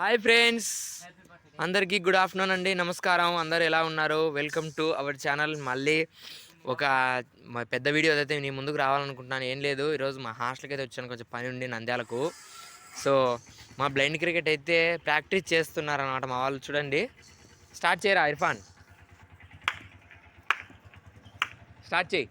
Hi friends. అందరికీ good afternoon అండి. నమస్కారం. అందరు ఎలా ఉన్నారు? వెల్కమ్ టు అవర్ ఛానల్ మళ్ళీ ఒక పెద్ద వీడియో అయితే నీ ముందుకు రావాలనుకుంటున్నాను. ఏం లేదు. ఈరోజు మా హాస్టల్కి అయితే వచ్చాను. కొంచెం పని ఉండి నంద్యాలకు. సో మా బ్లైండ్ క్రికెట్ అయితే ప్రాక్టీస్ చేస్తున్నారు అనమాట మా వాళ్ళు. చూడండి. స్టార్ట్ చేయరా ఇర్ఫాన్? స్టార్ట్ చేయి.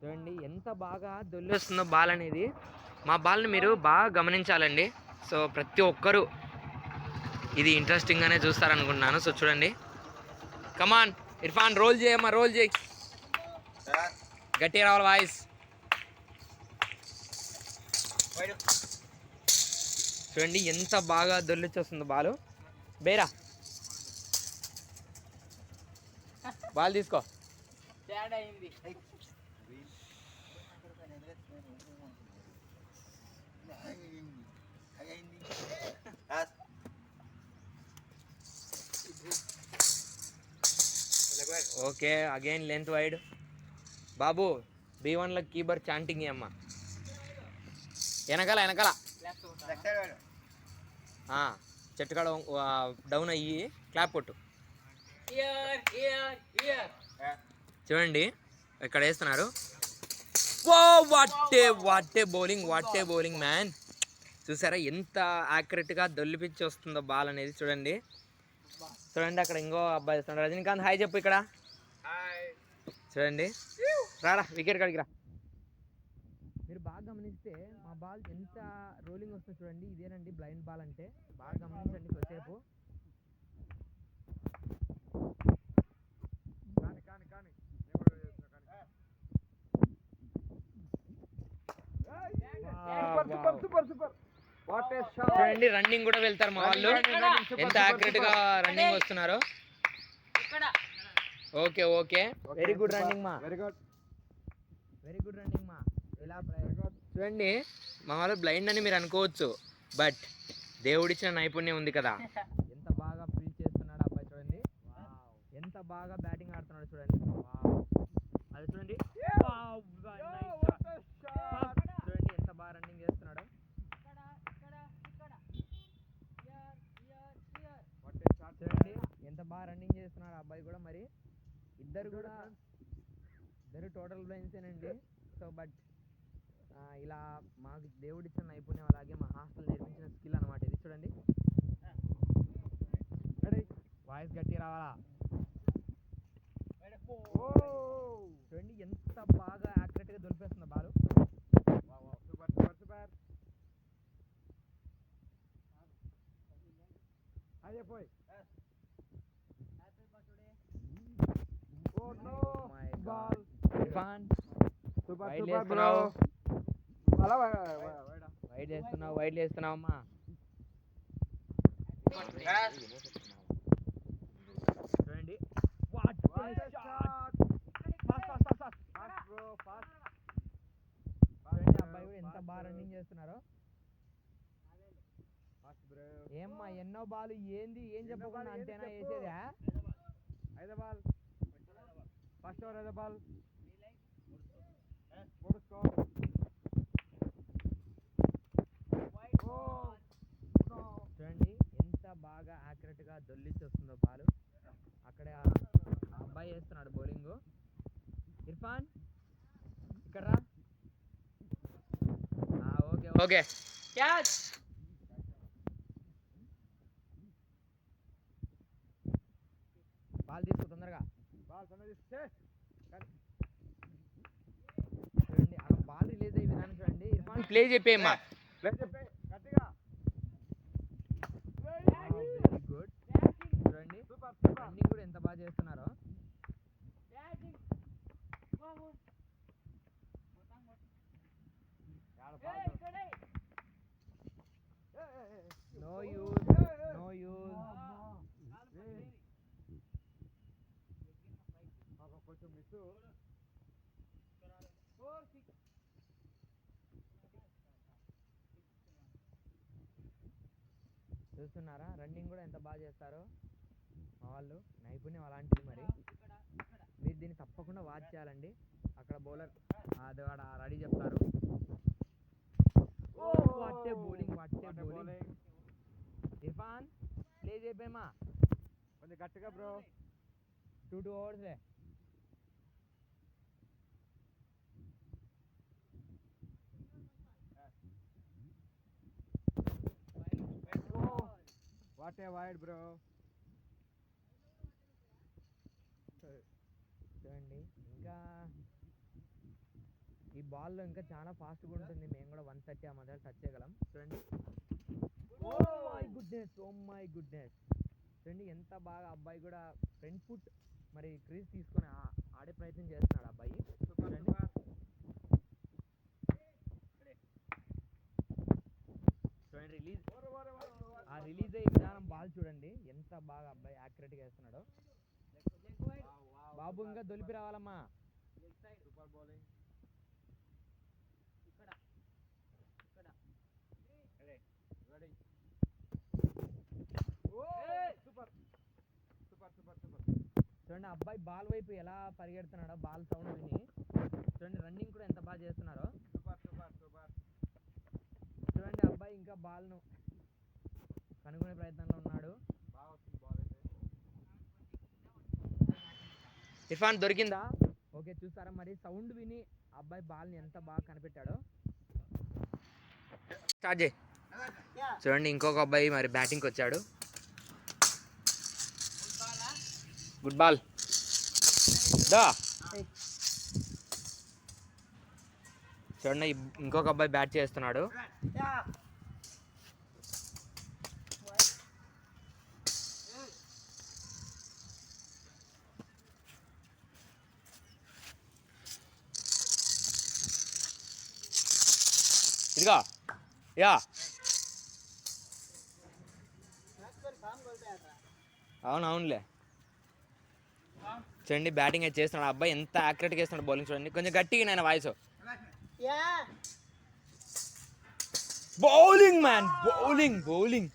చూడండి ఎంత బాగా దొల్లేస్తుందో. బాల్ అనేది. మా బాల్ని మీరు బాగా గమనించాలండి. సో ప్రతి ఒక్కరూ ఇది ఇంట్రెస్టింగ్గానే చూస్తారనుకుంటున్నాను. సో చూడండి. కమాన్ ఇర్ఫాన్ రోల్ చేయమ్మా రోల్ చేయి. గట్టిగా రావాలి వాయిస్ చూడండి ఎంత బాగా దొల్లిచ్చేస్తుందో బాలు బేరా. బాల్ తీసుకో. ఓకే అగైన్ లెంత్ వైడ్ బాబు బీ వన్లో కీబర్ చాంటింగ్ అమ్మ వెనకాల వెనకాల. చెట్టు కాడ డౌన్ అయ్యి క్లాప్ కొట్టు. చూడండి ఇక్కడ వేస్తున్నారు? ఓ what a what a bowling what a bowling man చూసారా ఎంత యాక్యురేట్గా దొల్లిపిచ్చి వస్తుందో బాల్ అనేది చూడండి. చూడండి అక్కడ ఇంకో అబ్బాయి వస్తున్నాడు. రజనీకాంత్ హాయ్ చెప్పు ఇక్కడ. చూడండి. రాడా వికెట్ కాడికి రా. మీరు బాగా గమనిస్తే మా బాల్ ఎంత రోలింగ్ వస్తుంది చూడండి. ఇదేనండి బ్లైండ్ బాల్ అంటే. బాగా గమనించండి కొద్దిసేపు. చూడండి రన్నింగ్ కూడా వెళ్తారు మా వాళ్ళు. ఎంత యాక్యురేట్గా రన్నింగ్ వస్తున్నారో? Okay okay. Very good running మా. Very good very good running మా. ఇలా చూడండి మా వాళ్ళు బ్లైండ్ అని మీరు అనుకోవచ్చు బట్ దేవుడిచ్చిన నైపుణ్యం ఉంది కదా ఎంత బాగా ఫీల్ చేస్తున్నాడు అబ్బాయి చూడండి ఎంత బాగా బ్యాటింగ్ ఆడుతున్నాడు చూడండి. అది చూడండి. Wow, nice shot. చూడండి ఎంత బాగా రన్నింగ్ చేస్తున్నాడు. చూడండి ఎంత బాగా రన్నింగ్ చేస్తున్నాడు ఆ అబ్బాయి కూడా మరి. ఇద్దరు కూడా ఇద్దరు టోటల్ బ్లైండ్సేనండి సో బట్ ఇలా మాకు దేవుడిచ్చిన నైపుణ్యం అలాగే మా హాస్టల్ నేర్పించిన స్కిల్ అనమాట ఇది చూడండి. వాయిస్ గట్టి రావాలా? చూడండి ఎంత బాగా యాక్యురేట్గా దొరికేస్తుంది బాలు. Super super super. అదే పోయి. బ్రో. వేస్తున్నావు. వైడ్ వేస్తున్నావు వైడ్ వేస్తున్నావు అమ్మా చూడండి అబ్బాయి ఎంత బాగా రన్నింగ్ చేస్తున్నారో? ఏమ్మా ఎన్నో బాల్ ఏంది ఏం చెప్పకుండా అంతేనా. వేసేదా ఐదో బాల్ ఫస్ట్ ఓవర్ ఐదో బాల్ మూడు స్కోర్ చూడండి ఎంత బాగా accurate గా దొల్లిచ్చి వస్తుందో బాల్. అక్కడ అబ్బాయి వేస్తున్నాడు బౌలింగ్. ఇర్ఫాన్ ఇక్కడ ఓకే ఓకే. క్యాచ్ బాల్ తీసుకో తొందరగా. బాల్ తొందరగా తీస్తే చూడండి అలా బాల్ రిలీజ్ అయ్యే విధానం చూడండి. ఇర్ఫాన్ ప్లే చెప్పేమ్మా లేదు చెప్పే గట్టిగా. వెరీ గుడ్ చూడండి రన్నింగ్ కూడా ఎంత బాగా చేస్తున్నారో. No use no use. కొంచెం మిస్ చూస్తున్నారా? రన్నింగ్ కూడా ఎంత బాగా చేస్తారో? మా వాళ్ళు నైపుణ్యం అలాంటిది మీరు. దీన్ని తప్పకుండా వాచ్ చేయాలండి అక్కడ బౌలర్ అది వాడు రెడీ చెప్తారు. What a bowling what a bowling. Irfan play చేయమా కొంచెం గట్టిగా బ్రో. టూ టూ ఓవర్స్లే వాట్ ఏ వైడ్ బ్రో చూడండి ఇంకా ఈ బాల్లో ఇంకా చాలా ఫాస్ట్గా ఉంటుంది. మేము కూడా వన్ థర్టీ ఆ మధ్య టచ్ చేయగలం. చూడండి oh my goodness oh my goodness చూడండి ఎంత బాగా అబ్బాయి కూడా ఫ్రంట్ ఫుట్ మరి క్రీజ్ తీసుకొని ఆడే ప్రయత్నం చేస్తున్నాడు అబ్బాయి. చూడండి చూడండి రిలీజ్ ఆ రిలీజ్ అయ్యే విధానం బాల్ చూడండి. ఎంత బాగా అబ్బాయి యాక్యురేట్గా వేస్తున్నాడో. బాబు ఇంకా దొలిపి రావాలమ్మా. Super bowling. Ready super. Super super super. చూడండి అబ్బాయి బాల్ వైపు ఎలా పరిగెడుతున్నాడో బాల్ సౌండ్ విని. చూడండి రన్నింగ్ కూడా ఎంత బాగా చేస్తున్నారో. Super super super. చూడండి అబ్బాయి ఇంకా బాల్ను కనుగొనే ప్రయత్నంలో ఉన్నాడు బాగా వస్తుంది బాల్ అయితే ఇర్ఫాన్ దొరికిందా? ఓకే చూసారా మరి? సౌండ్ విని అబ్బాయి బాల్ని ఎంత బాగా కనిపెట్టాడో. స్టార్ట్ చేయి. చూడండి ఇంకొక అబ్బాయి మరి బ్యాటింగ్కి వచ్చాడు. Good ball. దా. చూడండి ఇంకొక అబ్బాయి బ్యాట్ చేస్తున్నాడు. ఇదిగా. యా. అవును అవునులే చూడండి బ్యాటింగ్ అయితే చేస్తున్నాడు. అబ్బాయి ఎంత యాక్యురేట్గా వేస్తున్నాడు బౌలింగ్ చూడండి. కొంచెం గట్టిగా నేను voice bowling man bowling bowling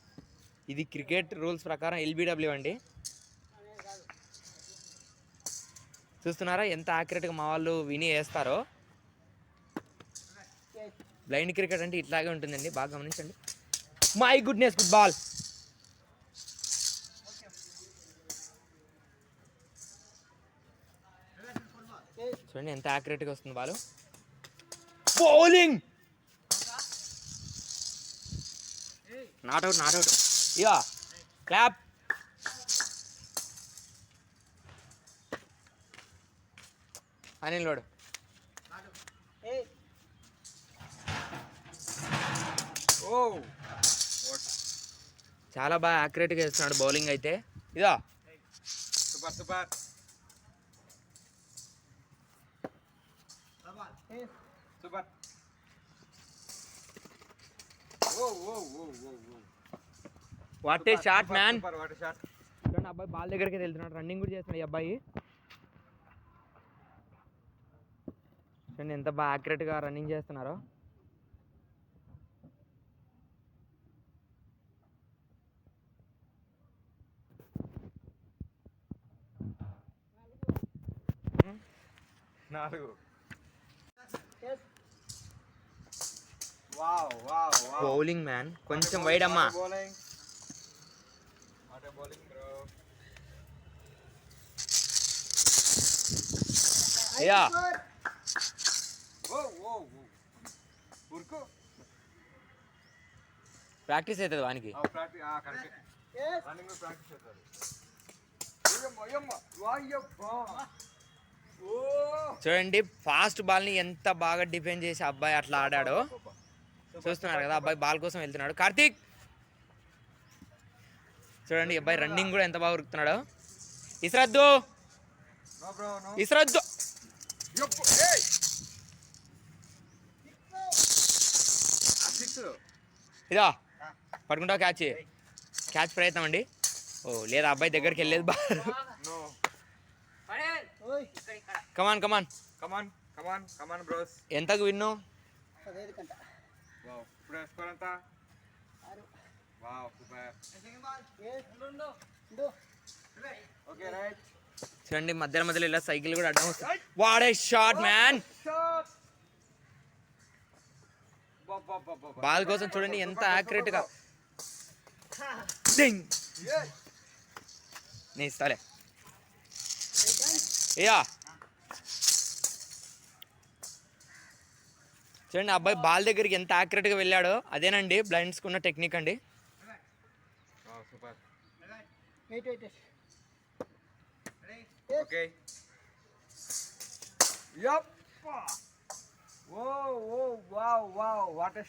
ఇది క్రికెట్ రూల్స్ ప్రకారం ఎల్బిడబ్ల్యూ అండి. చూస్తున్నారా ఎంత యాక్యురేట్గా మా వాళ్ళు విని వేస్తారో. బ్లైండ్ క్రికెట్ అంటే ఇట్లాగే ఉంటుందండి. బాగా గమనించండి. My goodness good ball. చూడండి ఎంత యాక్యురేట్గా వస్తుంది ball. Bowling. Not out not out. Yeah clap. Anil వాడు. ఓ చాలా బాగా యాక్యురేట్గా వేస్తున్నాడు బౌలింగ్ అయితే. ఇదా. Super super super what a shot man చూడండి అబ్బాయి బాల్ దగ్గరికి వెళ్తున్నాడు. రన్నింగ్ కూడా చేస్తున్నాడు ఈ అబ్బాయి. చూడండి ఎంత బాగా యాక్యురేట్గా రన్నింగ్ చేస్తున్నారో. నాలుగు. Wow wow wow. Bowling man. కొంచెం వైడ్ అమ్మా బౌలింగ్. What bowling bro. అయ్యా. ఓ ఓ ఓ. ఉరుకు. ప్రాక్టీస్ అవుతుంది వానికి. ఆ ప్రాక్టీస్ ఆ కరెక్ట్. రన్నింగ్ ప్రాక్టీస్ అవుతుంది. చూడండి ఫాస్ట్ బాల్ని ఎంత బాగా డిఫెండ్ చేసి అబ్బాయి అట్లా ఆడాడో. చూస్తున్నారు కదా అబ్బాయి బాల్ కోసం వెళ్తున్నాడు. కార్తీక్! చూడండి అబ్బాయి రన్నింగ్ కూడా ఎంత బాగా ఉరుకుతున్నాడో. ఇసరద్దు ఇసరద్దు ఇదా పట్టుకుంటావు క్యాచ్ క్యాచ్ ప్రయత్నం అండి. ఓ లేదా అబ్బాయి దగ్గరికి వెళ్ళేది బాగా come on come on come on come on come on bros ఎంతకు విన్ను? వావ్ ఇప్పుడు స్కోర్ ఎంత? వావ్ సూపర్ ఓకే రైట్ చూడండి మధ్యలో మధ్యలో ఇలా సైకిల్ కూడా అడ్డం వస్తుంది. వాడే షాట్ మ్యాన్ బాల్ కోసం చూడండి ఎంత యాక్యురేట్గా. డింగ్ నేను ఇస్తాలే. యా చూడండి అబ్బాయి బాల్ దగ్గరికి ఎంత accurate గా వెళ్ళాడో అదేనండి బ్లైండ్స్కి ఉన్న టెక్నిక్ అండి.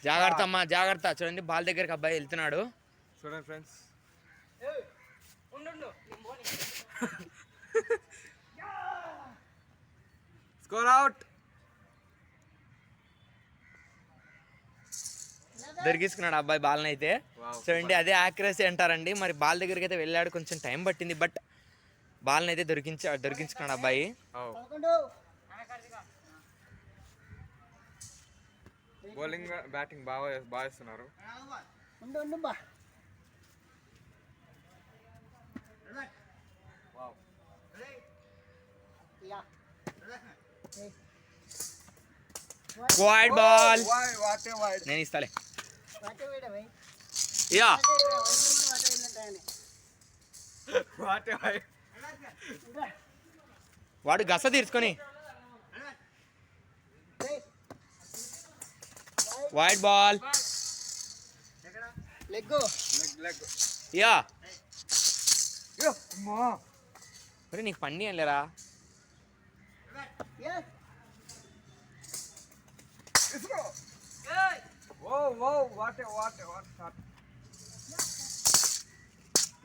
జాగ్రత్త అమ్మా జాగ్రత్త. చూడండి బాల్ దగ్గరికి అబ్బాయి వెళ్తున్నాడు. చూడండి ఫ్రెండ్స్ స్కోర్ అవుట్ దొరికించుకున్నాడు ఆ అబ్బాయి బాల్ని అయితే వావ్ చూడండి అదే యాక్యురసీ అంటారండి. మరి బాల్ దగ్గరికి అయితే వెళ్ళాడు కొంచెం టైం పట్టింది బట్ బాల్ని అయితే దొరికించా దొరికించుకున్నాడు అబ్బాయి. బౌలింగ్ బ్యాటింగ్ బాగా బాగా ఇస్తున్నారు వైడ్ బాల్ నేను ఇస్తాలే. యా. వాటే వాట్ వైడ్ గస తీర్చుకొని. Wide ball yeah. మరి నీకు పండి ఏం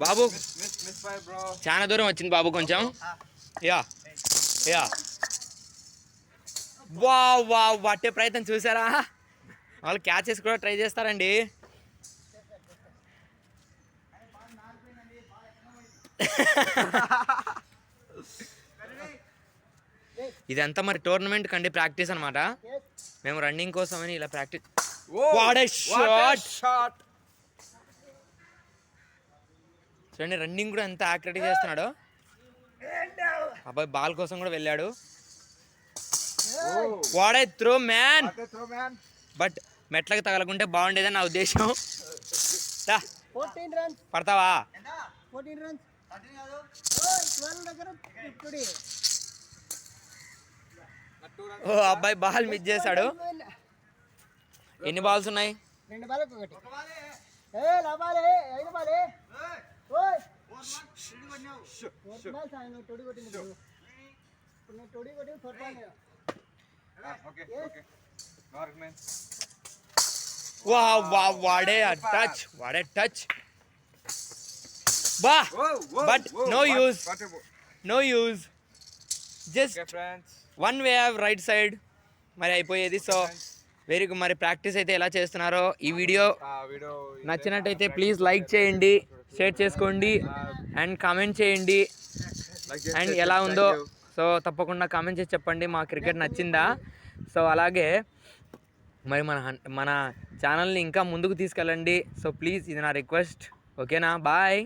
బాబు. చాలా దూరం వచ్చింది బాబు కొంచెం. యా. యా. వా వా పట్టే ప్రయత్నం చూసారా? వాళ్ళు క్యాచెస్ కూడా ట్రై చేస్తారండి. ఇదంతా మరి టోర్నమెంట్ కండి ప్రాక్టీస్ అనమాట మేము రన్నింగ్ కోసమని ఇలా practice What a shot. Shot చూడండి రన్నింగ్ కూడా ఎంత యాక్టివిటీ చేస్తున్నాడో. అబ్బాయి బాల్ కోసం కూడా వెళ్ళాడు. ఓ what a throw man what a throw man but మెట్లకు తగలకుంటే బాగుండేదని నా ఉద్దేశం. పడతావా? ఓ అబ్బాయి బాల్ మిస్ చేశాడు. ఎన్ని బాల్స్ ఉన్నాయి? రెండు బాలకు ఒకటి. ఏ లాభాలే ఐదు బాలే. ఓయ్. ఫోర్త్ బాల్ సాయం నువ్వు తొడి కొట్టింది ఇప్పుడు. ఇప్పుడు నువ్వు తొడి కొట్టి ఫోర్త్ బాల్ ఓకే ఓకే. నార్క్ మ్యాన్ వా వా what a touch what a touch బా oh oh But no use. What a no use just okay friends one way off right side మరి అయిపోయేది సో వెరీ గుడ్ మరి practice అయితే ఎలా చేస్తున్నారో ఈ వీడియో నచ్చినట్టయితే ప్లీజ్ లైక్ చేయండి. షేర్ చేసుకోండి అండ్ కామెంట్ చేయండి. అండ్ ఎలా ఉందో సో తప్పకుండా కామెంట్ చేసి చెప్పండి మా క్రికెట్ నచ్చిందా? సో అలాగే మరి మన మన ఛానల్ని ఇంకా ముందుకు తీసుకెళ్ళండి. సో ప్లీజ్ ఇది నా రిక్వెస్ట్ ఓకేనా బాయ్